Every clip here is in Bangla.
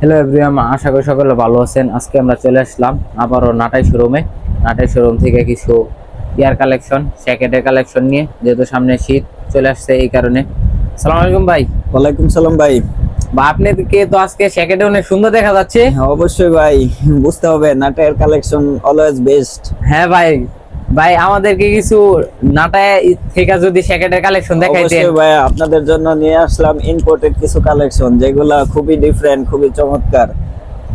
হ্যালো এভরিওয়ান আশা করি সকলে ভালো আছেন। আজকে আমরা চলে আসলাম আবারও নাটাই শোরুমে নাটাই শোরুম থেকে কিছু ইয়ার কালেকশন জ্যাকেটের কালেকশন নিয়ে যেহেতু সামনে শীত চলে আসছে এই কারণে। সালাম আলাইকুম ভাই। ওয়ালাইকুম সালাম ভাই। বা আপনাদেরকে তো আজকে জ্যাকেটে অনেক সুন্দর দেখা যাচ্ছে। হ্যাঁ অবশ্যই ভাই। বুঝতে হবে নাটের কালেকশন অলওয়েজ বেস্ট হ্যাঁ ভাই ভাই আমাদেরকে কিছু নাটায় থেকে যদি জ্যাকেটের কালেকশন দেখাইতেন। অবশ্যই ভাই আপনাদের জন্য নিয়ে আসলাম ইম্পোর্টেড কিছু কালেকশন যেগুলা খুবই ডিফারেন্ট খুবই চমৎকার।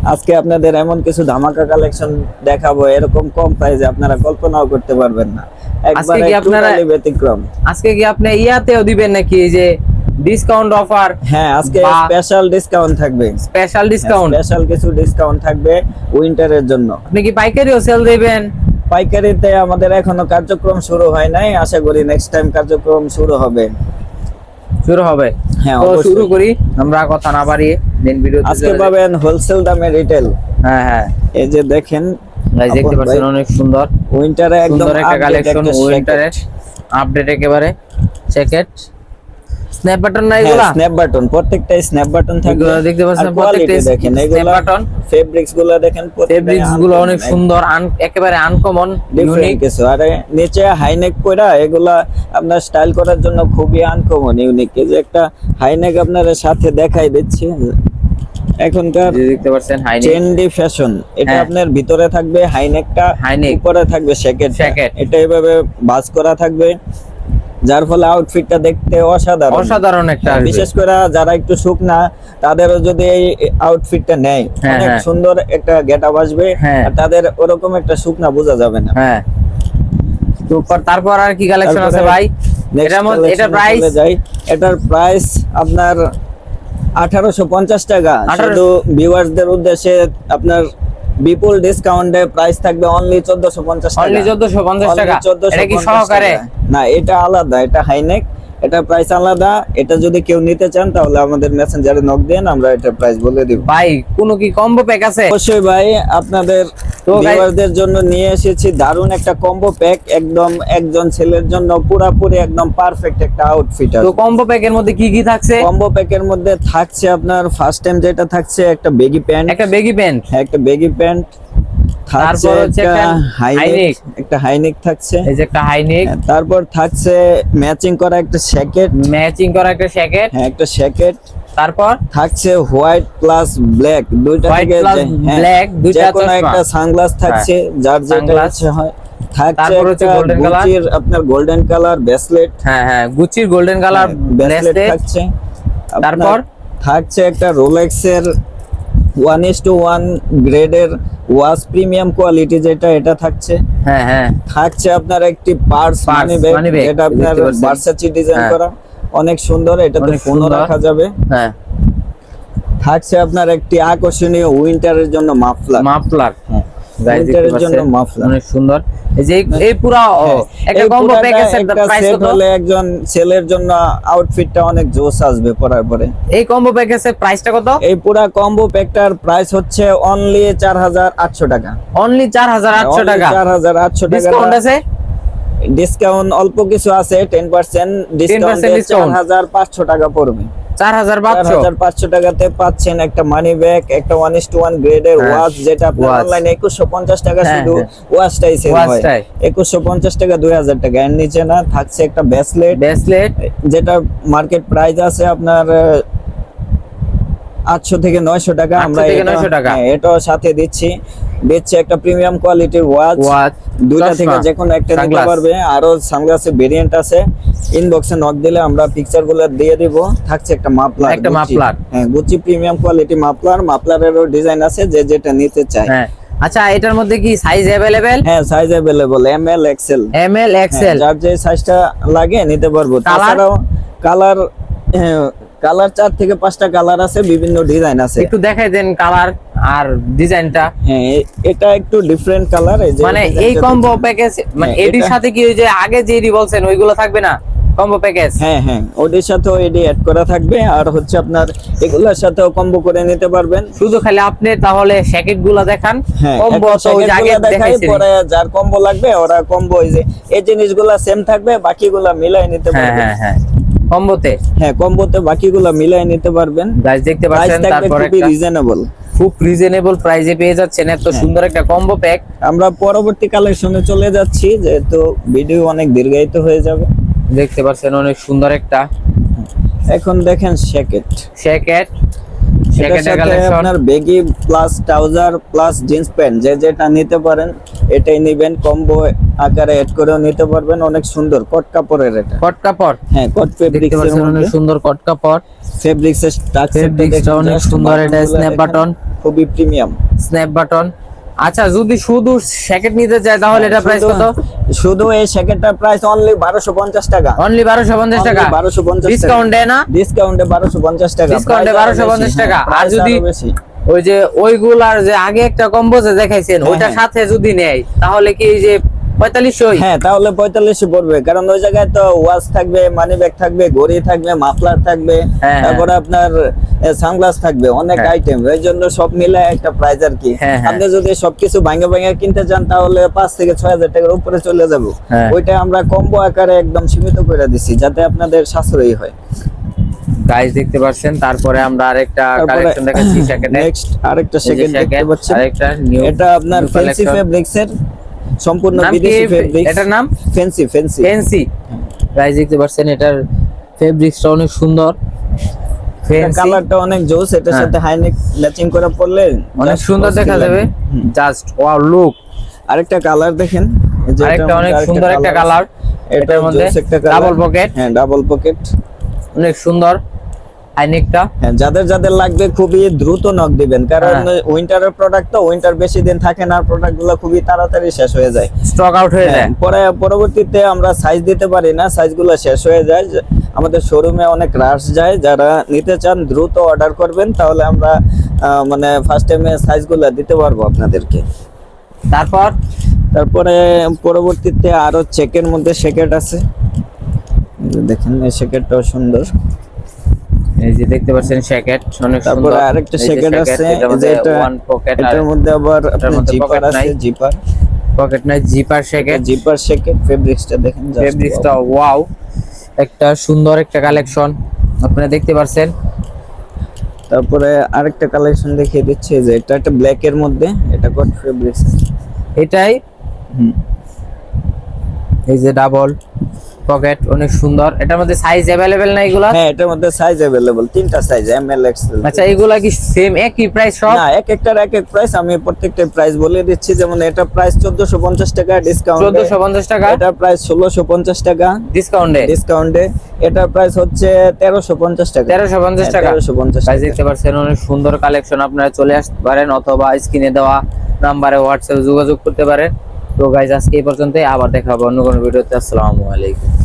আজকে আপনাদের এমন কিছু ধামাকা কালেকশন দেখাবো এরকম কম প্রাইসে আপনারা কল্পনাও করতে পারবেন না। একবারে কি আপনারা- ব্যতিক্রম। আজকে কি আপনি ইয়াতেও দিবেন নাকি এই যে ডিসকাউন্ট অফার হ্যাঁ আজকে স্পেশাল ডিসকাউন্ট থাকবে। স্পেশাল ডিসকাউন্ট স্পেশাল কিছু ডিসকাউন্ট থাকবে উইন্টারের জন্য। আপনি কি পাইকারিও সেল দিবেন? পাইকারিতে আমাদের এখনও কার্যক্রম শুরু হয় নাই। আশা করি নেক্সট টাইম কার্যক্রম শুরু হবে। শুরু হবে? হ্যাঁ, শুরু করি। আমরা কথা না বাড়িয়ে দিন ভিডিও আজকে পাবেন হোলসেল দামে রিটেল হ্যাঁ হ্যাঁ। এই যে দেখেন গাইস দেখতে পাচ্ছেন অনেক সুন্দর। উইন্টারে একদম সুন্দর একটা কালেকশন jacket। আপডেট একেবারে জ্যাকেট স্ন্যাপ বাটন না হ্যাঁ, এগুলা? স্ন্যাপ বাটন প্রত্যেকটাই স্ন্যাপ বাটন থাকবে। দেখতে পাচ্ছেন আর quality প্রত্যেকটা দেখেন snap এগুলা ফেব্রিক্সগুলো দেখেন ফেব্রিক্সগুলো অনেক সুন্দর একেবারে আনকমন ইউনিক কিছু। আর নিচে হাইনেক কইরা এগুলা আপনার স্টাইল করার জন্য খুবই আনকমন ইউনিক যে একটা হাইনেক আপনার সাথে দেখাই দিচ্ছি। এখনকার দেখতে পাচ্ছেন হাই ট্রেন্ডি ফ্যাশন এটা হ্যাঁ। আপনার ভিতরে থাকবে হাইনেকটা হাইনেক। উপরে থাকবে Jacket। এটা এভাবে বাজ করা থাকবে। যার ফলে আউটফিটটা দেখতে অসাধারণ। অসাধারণ একটা বিশেষ করে যারা একটু শুকনা তাদেরও যদি এই আউটফিটটা নেয় হ্যাঁ, অনেক হ্যাঁ। সুন্দর একটা গেটআপ আসবে হ্যাঁ। আর তাদের ওরকম একটা শুকনা বোঝা যাবে না। হ্যাঁ। তো পর- তারপর আর কি কালেকশন আছে ভাই? এটা প্রাইস এটার প্রাইস আপনার আঠারোশো পঞ্চাশ টাকা। 1800 শুধু ভিউয়ার্সদের উদ্দেশ্যে আপনার বিপুল ডিসকাউন্টে প্রাইস থাকবে অনলি চোদ্দশো পঞ্চাশ টাকা। অনলি 1450 টাকা? এটা কি সহকারে? না এটা আলাদা এটা হাইনেক এটা প্রাইস আলাদা। এটা যদি কেউ নিতে চান তাহলে আমাদের মেসেঞ্জারে নক দেন আমরা এটা প্রাইস বলে দিব। ভাই কোনো কি কম্বো প্যাক আছে? অবশ্যই ভাই আপনাদের ভিউয়ারদের জন্য নিয়ে এসেছি দারুণ একটা কম্বো প্যাক একদম একজন ছেলের জন্য পুরাপুরি একদম পারফেক্ট একটা আউটফিট তো কম্বো প্যাকের মধ্যে কি কি থাকছে? কম্বো প্যাকের মধ্যে থাকছে আপনার ফার্স্ট টাইম যেটা থাকছে একটা বেগি প্যান্ট একটা বেগি প্যান্ট একটা বেগি প্যান্ট তারপর হচ্ছে একটা হাইনেক হাইনেক। একটা হাইনেক থাকছে। এই যে একটা হাই নেক হ্যাঁ, তারপর থাকছে ম্যাচিং করা একটা জ্যাকেট ম্যাচিং করা একটা জ্যাকেট হ্যাঁ একটা জ্যাকেট তারপর? থাকছে হোয়াইট প্লাস ব্ল্যাক দুইটা থেকে হ্যাঁ, black, দুইটা কোনো একটা সানগ্লাস থাকছে যার যেটা। ইচ্ছে হয়। তারপর হচ্ছে একটা golden আপনার গোল্ডেন কালার ব্রেসলেট হ্যাঁ হ্যাঁ গুচির গোল্ডেন কালার ব্রেসলেট থাকছে। তারপর? থাকছে একটা রোলেক্স এর ওয়ান ইস টু ওয়ান গ্রেডের ওয়াশ প্রিমিয়াম কোয়ালিটি যেটা এটা থাকছে। হ্যাঁ হ্যাঁ। থাকছে আপনার একটি পার্স মানি ব্যাগ এটা আপনার ভার্সাচি ডিজাইন হ্যাঁ। করা। অনেক সুন্দর এটাতে ফোনও রাখা যাবে। হ্যাঁ। থাকছে আপনার একটি আকর্ষণীয় উইন্টারের জন্য মাফলার। মাফলার। হ্যাঁ। উইন্টারের জন্য মাফলার অনেক সুন্দর। এই যে এই- এই একটা কম্বো পুরাটা একটা প্রাইস কত? হলে একজন ছেলের জন্য আউটফিটটা অনেক জোস আসবে পরার পরে। এই কম্বো প্যাকেজের প্রাইসটা কত? এই পুরা কম্বো প্যাকটার প্রাইস হচ্ছে অনলি চার হাজার আটশো টাকা। অনলি টাকা। ডিসকাউন্ট আছে? ডিসকাউন্ট অল্প কিছু আছে টেন পার্সেন্ট ডিসকাউন্ট 10% চার discount। হাজার পাঁচশো টাকা পড়বে। চার হাজার চার পাঁচশো হাজার পাঁচশো টাকাতে পাচ্ছেন একটা মানি ব্যাগ একটা ওয়ান ইস টু ওয়ান গ্রেডের হ্যাঁ, ওয়াচ যেটা আপনার। অনলাইনে একুশশো পঞ্চাশ টাকা হ্যাঁ, শুধু হ্যাঁ। ওয়াচটাই সেল হয় Watchটাই। একুশশো পঞ্চাশ টাকা দুই হাজার টাকা এর নিচে না থাকছে একটা ব্রেসলেট ব্রেসলেট যেটা মার্কেট প্রাইস আছে আপনার আটশো থেকে নয়শো টাকা 800 আমরা এটা- 900 টাকা। হ্যাঁ, সাথে দিচ্ছি দিচ্ছে একটা প্রিমিয়াম কোয়ালিটির ওয়াচ ওয়াচ দুইটা চশমা, থেকে যে কোনো একটা নিতে sunglass। পারবে আরো সানগ্লাসের ভেরিয়েন্ট আছে ইনবক্সে নক দিলে আমরা পিকচার গুলো দিয়ে দিব থাকছে একটা মাপলার একটা Gucci। muffler। হ্যাঁ গুচি প্রিমিয়াম কোয়ালিটি মাপলার মাপলারেরও ডিজাইন আছে যে যেটা নিতে চায় হ্যাঁ আচ্ছা এটার মধ্যে কি সাইজ অ্যাভেলেবেল হ্যাঁ size available M L XL M L XL যার যে সাইজটা লাগে নিতে পারবো Colour? তাছাড়াও কালার কালার চার থেকে পাঁচটা কালার আছে বিভিন্ন ডিজাইন আছে। একটু দেখাই দেন কালার আর ডিজাইনটা। হ্যাঁ এটা একটু ডিফারেন্ট কালার এই যে মানে এই কম্বো প্যাকেজ মানে হ্যাঁ, এটির সাথে কি ওই যে আগে যে বলছেন ওইগুলো থাকবে না? কম্বো প্যাকেজ হ্যাঁ হ্যাঁ ওদের সাথেও এডি অ্যাড করা থাকবে আর হচ্ছে আপনার এগুলোর সাথেও কম্বো করে নিতে পারবেন। শুধু খালি আপনি তাহলে স্যাকেটগুলা দেখান হ্যাঁ কম্বো একটা তো ওই আগে দেখাই পরে যার কম্বো লাগবে ওরা কম্বো এই যে এই জিনিসগুলা সেম থাকবে বাকিগুলা মিলাই নিতে হ্যাঁ পারবে। হ্যাঁ হ্যাঁ। কম্বোতে? হ্যাঁ কম্বোতে বাকিগুলো মিলাই নিতে পারবেন। গাইস দেখতে প্রাইস পাচ্ছেন তারপর একটা রিজনেবল খুব রিজনেবল প্রাইসে পেয়ে যাচ্ছেন এত হ্যাঁ। সুন্দর একটা কম্বো প্যাক আমরা পরবর্তী কালেকশনে চলে যাচ্ছি যেহেতু ভিডিও অনেক দীর্ঘায়িত হয়ে যাবে। দেখতে পাচ্ছেন অনেক সুন্দর একটা। এখন দেখেন শ্যাকেট জ্যাকেটের সাথে কালেকশন আপনার baggy plus trouser plus jeans pant যে যেটা নিতে পারেন। এটাই নেবেন কম্বো আকারে এড করেও নিতে পারবেন অনেক সুন্দর কট কাপড়ের এটা। কট কাপড়? হ্যাঁ কট অনেক মধ্যে। সুন্দর কট কাপড়। ফেব্রিক্স এর স্ট্রাকচারটা Fabrics টা অনেক সুন্দর, এটা snap button। খুবই প্রিমিয়াম স্ন্যাপ বাটন আচ্ছা যদি শুধু জ্যাকেট নিতে চায় তাহলে এটা প্রাইস কত? শুধু এই শ্যাকেটটার প্রাইস অনলি 1250 টাকা। অনলি বারোশো পঞ্চাশ টাকা? 1250 ডিসকাউন্ট দেয় না? ডিসকাউন্টে 1250 টাকা। Price 1250 টাকা। হ্যাঁ, আর যদি-। ওই যে ওইগুলার যে আগে একটা কম্বো যে দেখাইছেন হ্যাঁ, ওইটার হ্যাঁ। সাথে যদি নেয় তাহলে কি এই যে পঁয়তাল্লিশশো হ্যাঁ তাহলে পঁয়তাল্লিশে পড়বে কারণ ওই জায়গায় তো ওয়াচ থাকবে মানি ব্যাগ থাকবে ঘড়ি থাকবে মাফলার থাকবে তারপরে আপনার সানগ্লাস থাকবে অনেক। আইটেম জন্য সব মিলে একটা প্রাইস আর কি। আপনি যদি সবকিছু ভাঙে ভাঙে কিনতে চান তাহলে পাঁচ থেকে ছয় হাজার টাকার উপরে চলে যাব। ওইটা আমরা কম্বো আকারে একদম সীমিত করে দিছি যাতে আপনাদের সাশ্রয়ী হয় গাইস দেখতে পাচ্ছেন তারপরে আমরা আরেকটা কালেকশন দেখাচ্ছি জ্যাকেটে নেক্সট আরেকটা সেকেন্ড দেখতে পাচ্ছেন। আরেকটা নিউ এটা আপনার ফ্যান্সি ফেব্রিক্স এর সম্পূর্ণ বিদেশি ফেব্রিক্স এটার নাম? ফ্যান্সি ফ্যান্সি ফেন্সি গাইস দেখতে পাচ্ছেন এটার ফেব্রিক্সটা অনেক সুন্দর। কালারটা অনেক জোস এটার হ্যাঁ। সাথে হাইনেক ম্যাচিং করে পড়লে অনেক সুন্দর দেখা যাবে। জাস্ট ওয়াও লুক আরেকটা কালার দেখেন। আরেকটা অনেক সুন্দর একটা কালার এটার এটার মধ্যে ডাবল পকেট হ্যাঁ ডাবল পকেট অনেক সুন্দর আইনিকটা। হ্যাঁ যাদের যাদের লাগবে খুবই দ্রুত নক দিবেন কারণ হ্যাঁ। উইন্টারের প্রোডাক্ট তো উইন্টার বেশি দিন থাকে না প্রোডাক্টগুলো খুবই তাড়াতাড়ি শেষ হয়ে যায়। স্টক আউট হয়ে হ্যাঁ, যায় পরে পরবর্তীতে আমরা সাইজ দিতে পারি না সাইজগুলো শেষ হয়ে যায়। আমাদের শোরুমে অনেক রাশ যায় যারা নিতে চান দ্রুত অর্ডার করবেন তাহলে আমরা মানে ফার্স্ট টাইমে সাইজগুলো দিতে পারব আপনাদেরকে। তারপর? তারপরে পরবর্তীতে আরও চেকের মধ্যে শেকেট আছে। দেখেন এই শেকেটটাও সুন্দর। এই যে দেখতে পাচ্ছেন জ্যাকেট অনেক তারপরে সুন্দর। আরেকটা এই শেকেট আছে এটার যে এটা ওয়ান পকেট এটার মধ্যে আবার আপনার জিপার। আছে জিপার পকেট নাই জিপার জ্যাকেট জিপার শেকেট ফেব্রিক্সটা দেখেন ফেব্রিক্সটা ওয়াও একটা সুন্দর একটা কালেকশন আপনারা দেখতে পাচ্ছেন। তারপরে আরেকটা কালেকশন দেখিয়ে দিচ্ছি যে এটা একটা ব্ল্যাক এর মধ্যে এটা কট ফেব্রিক্স এটাই? হুম। এই যে ডাবল পকেট অনেক সুন্দর এটার মধ্যে সাইজ অ্যাভেলেবেল না এগুলা হ্যাঁ এটার মধ্যে সাইজ अवेलेबल তিনটা সাইজ এম এল এক্সেল আচ্ছা এগুলা কি সেম একই প্রাইস সব না এক একটার এক এক প্রাইস আমি প্রত্যেকটা প্রাইস বলে দিচ্ছি যেমন এটা প্রাইস 1450 টাকা ডিসকাউন্ট চোদ্দশো পঞ্চাশ টাকা এটা প্রাইস 1650 টাকা ডিসকাউন্টে ডিসকাউন্টে এটা প্রাইস হচ্ছে 1350 টাকা তেরোশো পঞ্চাশ হ্যাঁ, টাকা 1350 গাইজ টাকা। দেখতে পাচ্ছেন অনেক সুন্দর কালেকশন আপনারা চলে আসতে পারেন অথবা স্ক্রিনে দেওয়া নাম্বারে হোয়াটসঅ্যাপে যোগাযোগ করতে পারেন তো গাইজ আজকে এই পর্যন্তই আবার দেখা হবে অন্য কোনো ভিডিওতে। আসসালামু আলাইকুম।